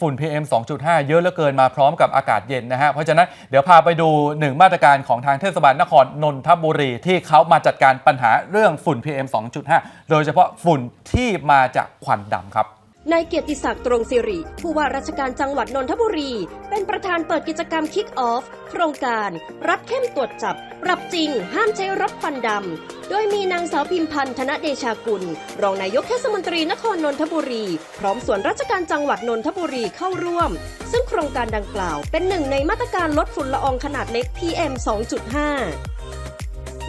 ฝุ่น PM 2.5 เยอะเหลือเกินมาพร้อมกับอากาศเย็นนะฮะ เพราะฉะนั้นเดี๋ยวพาไปดูหนึ่งมาตรการของทางเทศบาลนครนนทบุรี ที่เขามาจัดการปัญหาเรื่องฝุ่น PM 2.5 โดยเฉพาะฝุ่นที่มาจากควันดำครับ นายเกียรติศักดิ์ตรงสิริ ผู้ว่าราชการจังหวัดนนทบุรี เป็นประธานเปิดกิจกรรม Kick Off โครงการ รับเข้มตรวจจับ ปรับจริง ห้ามใช้รถควันดำ โดยมีนางสาวพิมพันธ์ธนเดชากุล รองนายกเทศมนตรีนครนนทบุรี พร้อมส่วนราชการจังหวัดนนทบุรีเข้าร่วม ซึ่งโครงการดังกล่าว เป็นหนึ่งในมาตรการลดฝุ่นละอองขนาดเล็ก PM 2.5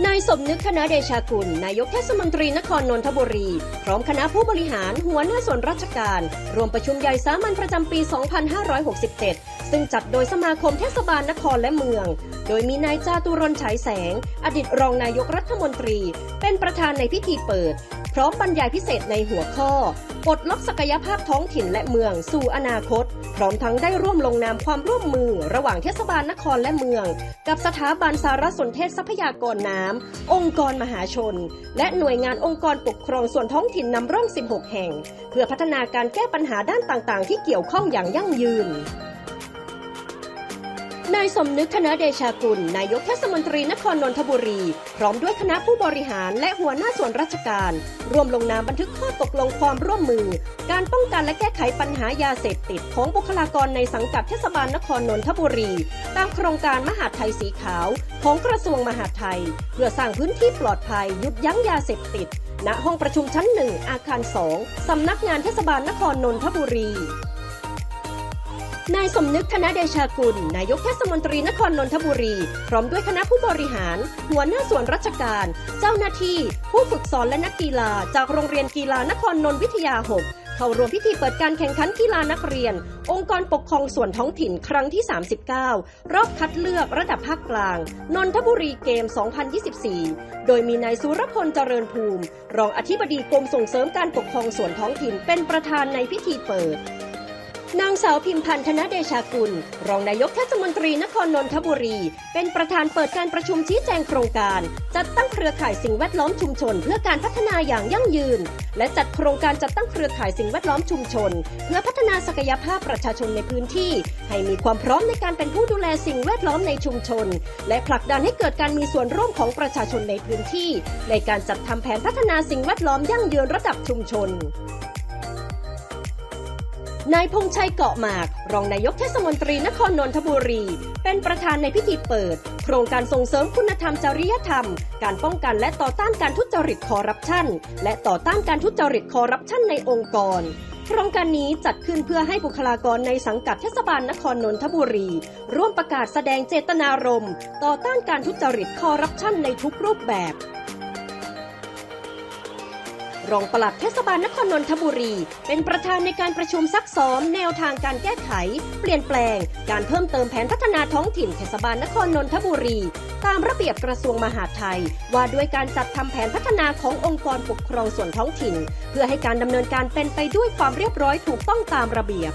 นายสมนึกคณะเดชากุล นายกเทศมนตรีนครนนทบุรี พร้อมคณะผู้บริหารหัวหน้าส่วนราชการ รวมประชุมใหญ่สามัญประจำปี 2567 ซึ่งจัดโดยสมาคมเทศบาลนครและเมือง โดยมีนายจาตุรนฉายแสง อดีตรองนายกรัฐมนตรี เป็นประธานในพิธีเปิด พร้อมบรรยายพิเศษในหัวข้อปลดล็อกศักยภาพท้องถิ่นและเมืองสู่อนาคต พร้อมทั้งได้ร่วมลงนามความร่วมมือ ระหว่างเทศบาลนครและเมือง กับสถาบันสารสนเทศทรัพยากรน้ำ องค์กรมหาชน และหน่วยงานองค์กรปกครองส่วนท้องถิ่นนำร่อง 16 แห่ง เพื่อพัฒนาการแก้ปัญหาด้านต่างๆ ที่เกี่ยวข้องอย่างยั่งยืน นายสมนึกคณะเดชากุล นายกเทศมนตรีนครนนทบุรี พร้อมด้วยคณะผู้บริหารและหัวหน้าส่วนราชการ ร่วมลงนามบันทึกข้อตกลงความร่วมมือ การป้องกันและแก้ไขปัญหายาเสพติดของบุคลากรในสังกัดเทศบาลนครนนทบุรี ตามโครงการมหาดไทยสีขาว ของกระทรวงมหาดไทย เพื่อสร้างพื้นที่ปลอดภัยยุดยั้งยาเสพติดณห้องประชุมชั้นหนึ่งอาคารสองสำนักงานเทศบาลนครนนทบุรี นายสมนึกธนเดชากุล นายกเทศมนตรีนครนนทบุรี พร้อมด้วยคณะผู้บริหาร หัวหน้าส่วนราชการ เจ้าหน้าที่ ผู้ฝึกสอนและนักกีฬา จากโรงเรียนกีฬานครนนทวิทยา 6 เข้าร่วมพิธีเปิดการแข่งขันกีฬานักเรียน องค์กรปกครองส่วนท้องถิ่นครั้งที่ 39 รอบคัดเลือกระดับภาคกลาง นนทบุรีเกม 2024 โดยมีนายสุรพลเจริญภูมิ รองอธิบดีกรมส่งเสริมการปกครองส่วนท้องถิ่นเป็นประธานในพิธีเปิด นางสาวพิมพันธ์ธนเดชากุล รองนายกเทศมนตรีนครนนทบุรี เป็นประธานเปิดการประชุมชี้แจงโครงการ จัดตั้งเครือข่ายสิ่งแวดล้อมชุมชน เพื่อการพัฒนาอย่างยั่งยืน และจัดโครงการจัดตั้งเครือข่ายสิ่งแวดล้อมชุมชน เพื่อพัฒนาศักยภาพประชาชนในพื้นที่ ให้มีความพร้อมในการเป็นผู้ดูแลสิ่งแวดล้อมในชุมชน และผลักดันให้เกิดการมีส่วนร่วมของประชาชนในพื้นที่ ในการจัดทำแผนพัฒนาสิ่งแวดล้อมยั่งยืนระดับชุมชน นายพงชัยเกาะหมาก รองนายกเทศมนตรีนครนนทบุรี เป็นประธานในพิธีเปิด โครงการส่งเสริมคุณธรรมจริยธรรม การป้องกันและต่อต้านการทุจริตคอร์รัปชันและต่อต้านการทุจริตคอร์รัปชันในองค์กรโครงการนี้จัดขึ้นเพื่อให้บุคลากรในสังกัดเทศบาลนครนนทบุรี ร่วมประกาศแสดงเจตนารมณ์ ต่อต้านการทุจริตคอร์รัปชันในทุกรูปแบบ รองปลัดเทศบาลนครนนทบุรี เป็นประธานในการประชุมซักซ้อม แนวทางการแก้ไข เปลี่ยนแปลง การเพิ่มเติมแผนพัฒนาท้องถิ่นเทศบาลนครนนทบุรี ตามระเบียบกระทรวงมหาดไทย ว่าด้วยการจัดทำแผนพัฒนาขององค์กรปกครองส่วนท้องถิ่น เพื่อให้การดำเนินการเป็นไปด้วยความเรียบร้อยถูกต้องตามระเบียบ